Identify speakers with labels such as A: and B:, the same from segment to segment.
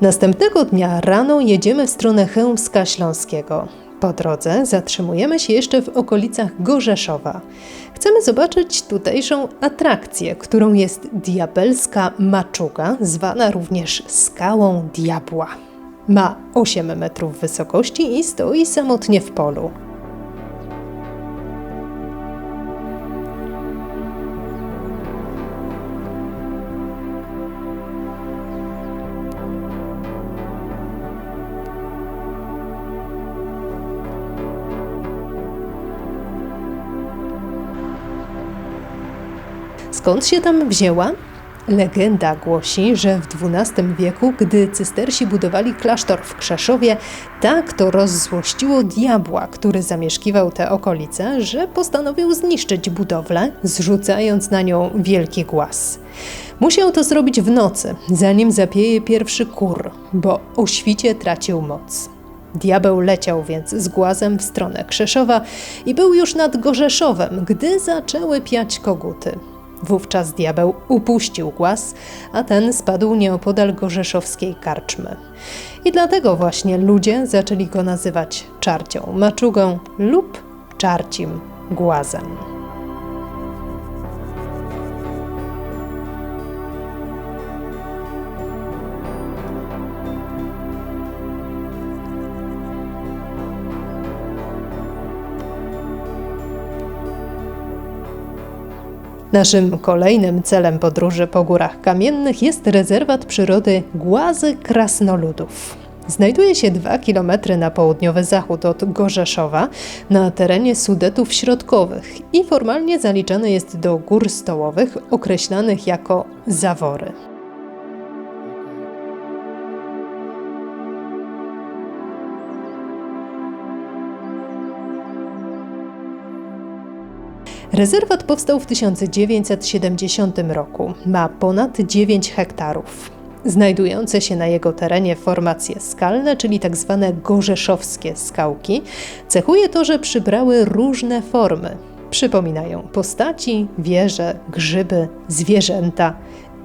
A: Następnego dnia rano jedziemy w stronę Chełmska Śląskiego. Po drodze zatrzymujemy się jeszcze w okolicach Gorzeszowa. Chcemy zobaczyć tutejszą atrakcję, którą jest diabelska maczuga, zwana również skałą diabła. Ma 8 metrów wysokości i stoi samotnie w polu. Skąd się tam wzięła? Legenda głosi, że w XII wieku, gdy cystersi budowali klasztor w Krzeszowie, tak to rozzłościło diabła, który zamieszkiwał te okolice, że postanowił zniszczyć budowlę, zrzucając na nią wielki głaz. Musiał to zrobić w nocy, zanim zapieje pierwszy kur, bo o świcie tracił moc. Diabeł leciał więc z głazem w stronę Krzeszowa i był już nad Gorzeszowem, gdy zaczęły piać koguty. Wówczas diabeł upuścił głaz, a ten spadł nieopodal gorzeszowskiej karczmy. I dlatego właśnie ludzie zaczęli go nazywać czarcią maczugą lub czarcim głazem. Naszym kolejnym celem podróży po górach kamiennych jest rezerwat przyrody Głazy Krasnoludów. Znajduje się 2 km na południowy zachód od Gorzeszowa, na terenie Sudetów Środkowych i formalnie zaliczany jest do gór stołowych określanych jako zawory. Rezerwat powstał w 1970 roku. Ma ponad 9 hektarów. Znajdujące się na jego terenie formacje skalne, czyli. Tak gorzeszowskie skałki, cechuje to, że przybrały różne formy. Przypominają postaci, wieże, grzyby, zwierzęta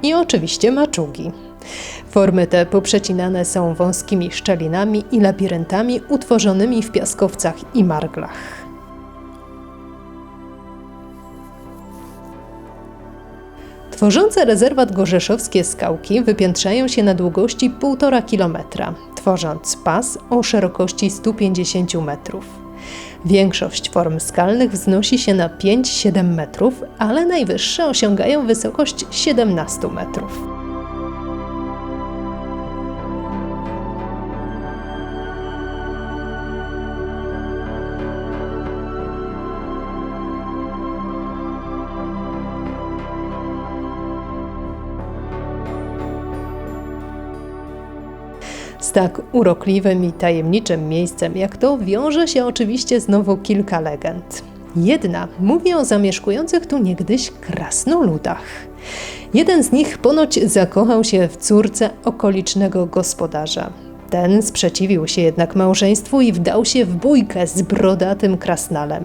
A: i oczywiście maczugi. Formy te poprzecinane są wąskimi szczelinami i labiryntami utworzonymi w piaskowcach i marglach. Tworzące rezerwat gorzeszowskie skałki wypiętrzają się na długości 1,5 kilometra, tworząc pas o szerokości 150 metrów. Większość form skalnych wznosi się na 5-7 metrów, ale najwyższe osiągają wysokość 17 metrów. Z tak urokliwym i tajemniczym miejscem jak to wiąże się oczywiście znowu kilka legend. Jedna mówi o zamieszkujących tu niegdyś krasnoludach. Jeden z nich ponoć zakochał się w córce okolicznego gospodarza. Ten sprzeciwił się jednak małżeństwu i wdał się w bójkę z brodatym krasnalem.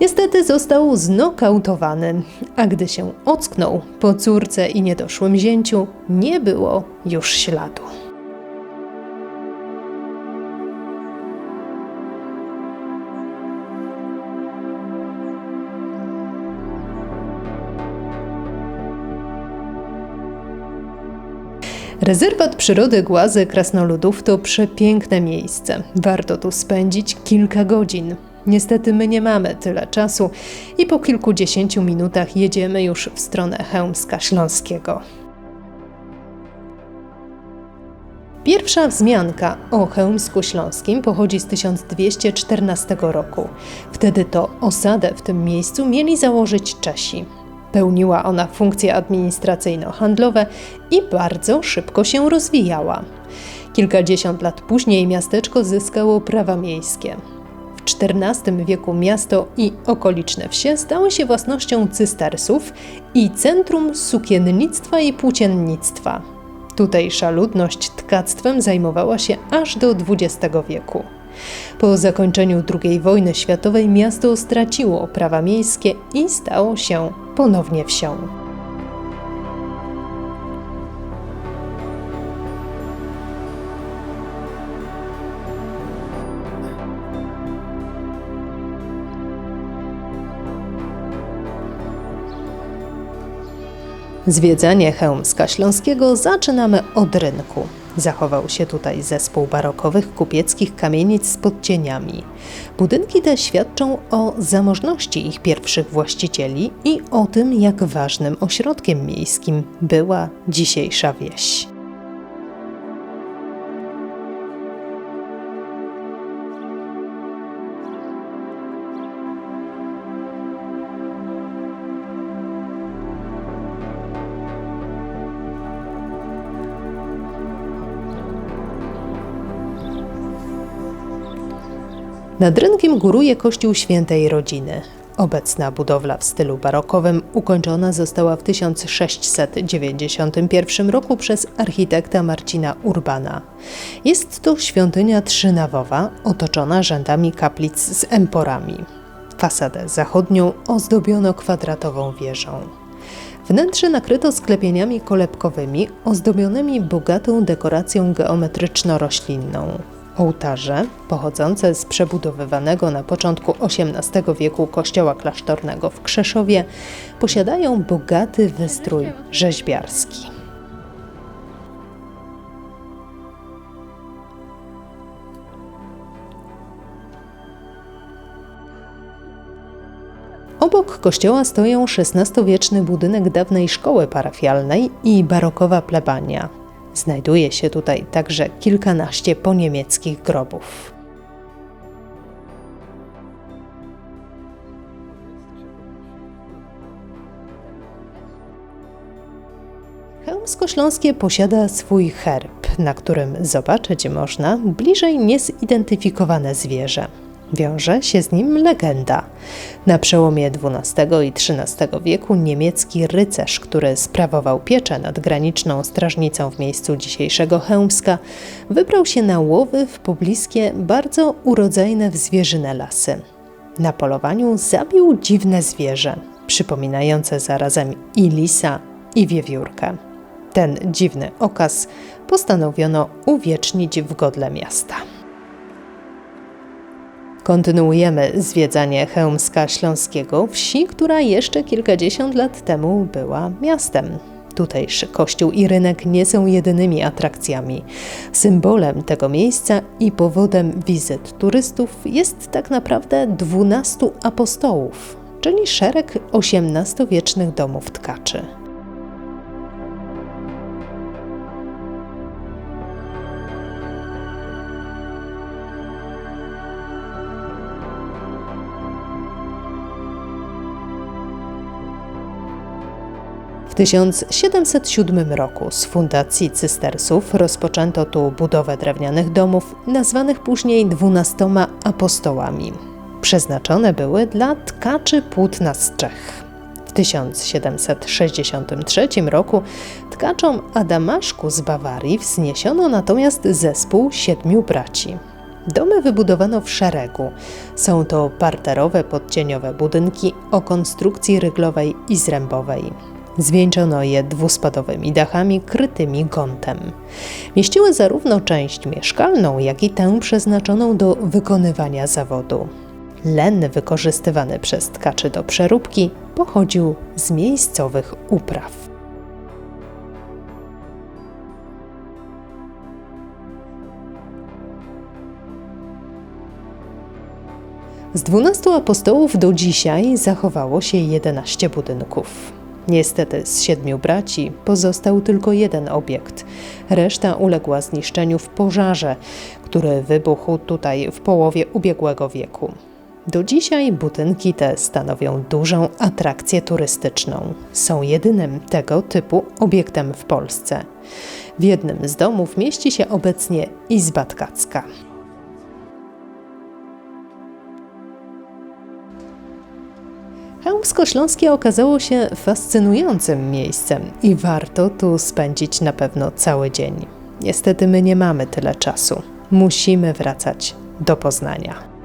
A: Niestety został znokautowany, a gdy się ocknął po córce i niedoszłym zięciu, nie było już śladu. Rezerwat przyrody Głazy Krasnoludów to przepiękne miejsce. Warto tu spędzić kilka godzin. Niestety my nie mamy tyle czasu i po kilkudziesięciu minutach jedziemy już w stronę Chełmska Śląskiego. Pierwsza wzmianka o Chełmsku Śląskim pochodzi z 1214 roku. Wtedy to osadę w tym miejscu mieli założyć Czesi. Pełniła ona funkcje administracyjno-handlowe i bardzo szybko się rozwijała. Kilkadziesiąt lat później miasteczko zyskało prawa miejskie. W XIV wieku miasto i okoliczne wsie stały się własnością cystersów i centrum sukiennictwa i płóciennictwa. Tutejsza ludność tkactwem zajmowała się aż do XX wieku. Po zakończeniu II wojny światowej miasto straciło prawa miejskie i stało się ponownie wsią. Zwiedzanie Chełmska Śląskiego zaczynamy od rynku. Zachował się tutaj zespół barokowych kupieckich kamienic z podcieniami. Budynki te świadczą o zamożności ich pierwszych właścicieli i o tym, jak ważnym ośrodkiem miejskim była dzisiejsza wieś. Nad rynkiem góruje kościół świętej rodziny. Obecna budowla w stylu barokowym ukończona została w 1691 roku przez architekta Marcina Urbana. Jest to świątynia trzynawowa otoczona rzędami kaplic z emporami. Fasadę zachodnią ozdobiono kwadratową wieżą. Wnętrze nakryto sklepieniami kolebkowymi ozdobionymi bogatą dekoracją geometryczno-roślinną. Ołtarze, pochodzące z przebudowywanego na początku XVIII wieku kościoła klasztornego w Krzeszowie, posiadają bogaty wystrój rzeźbiarski. Obok kościoła stoją XVI-wieczny budynek dawnej szkoły parafialnej i barokowa plebania. Znajduje się tutaj także kilkanaście poniemieckich grobów. Chełmsko-Śląskie posiada swój herb, na którym zobaczyć można bliżej niezidentyfikowane zwierzę. Wiąże się z nim legenda. Na przełomie XII i XIII wieku niemiecki rycerz, który sprawował pieczę nad graniczną strażnicą w miejscu dzisiejszego Chełmska, wybrał się na łowy w pobliskie, bardzo urodzajne w zwierzyne lasy. Na polowaniu zabił dziwne zwierzę, przypominające zarazem i lisa, i wiewiórkę. Ten dziwny okaz postanowiono uwiecznić w godle miasta. Kontynuujemy zwiedzanie Chełmska Śląskiego, wsi, która jeszcze kilkadziesiąt lat temu była miastem. Tutejszy kościół i rynek nie są jedynymi atrakcjami. Symbolem tego miejsca i powodem wizyt turystów jest tak naprawdę dwunastu apostołów, czyli szereg XVIII-wiecznych domów tkaczy. 1707 roku z fundacji cystersów rozpoczęto tu budowę drewnianych domów, nazwanych później dwunastoma apostołami. Przeznaczone były dla tkaczy płótna z Czech. W 1763 roku tkaczom Adamaszku z Bawarii wzniesiono natomiast zespół siedmiu braci. Domy wybudowano w szeregu. Są to parterowe podcieniowe budynki o konstrukcji ryglowej i zrębowej. Zwieńczono je dwuspadowymi dachami krytymi gątem. Mieściły zarówno część mieszkalną, jak i tę przeznaczoną do wykonywania zawodu. Len wykorzystywany przez tkaczy do przeróbki pochodził z miejscowych upraw. Z dwunastu apostołów do dzisiaj zachowało się jedenaście budynków. Niestety z siedmiu braci pozostał tylko jeden obiekt. Reszta uległa zniszczeniu w pożarze, który wybuchł tutaj w połowie ubiegłego wieku. Do dzisiaj budynki te stanowią dużą atrakcję turystyczną. Są jedynym tego typu obiektem w Polsce. W jednym z domów mieści się obecnie Izba Tkacka. Chełmsko-Śląskie okazało się fascynującym miejscem i warto tu spędzić na pewno cały dzień. Niestety my nie mamy tyle czasu. Musimy wracać do Poznania.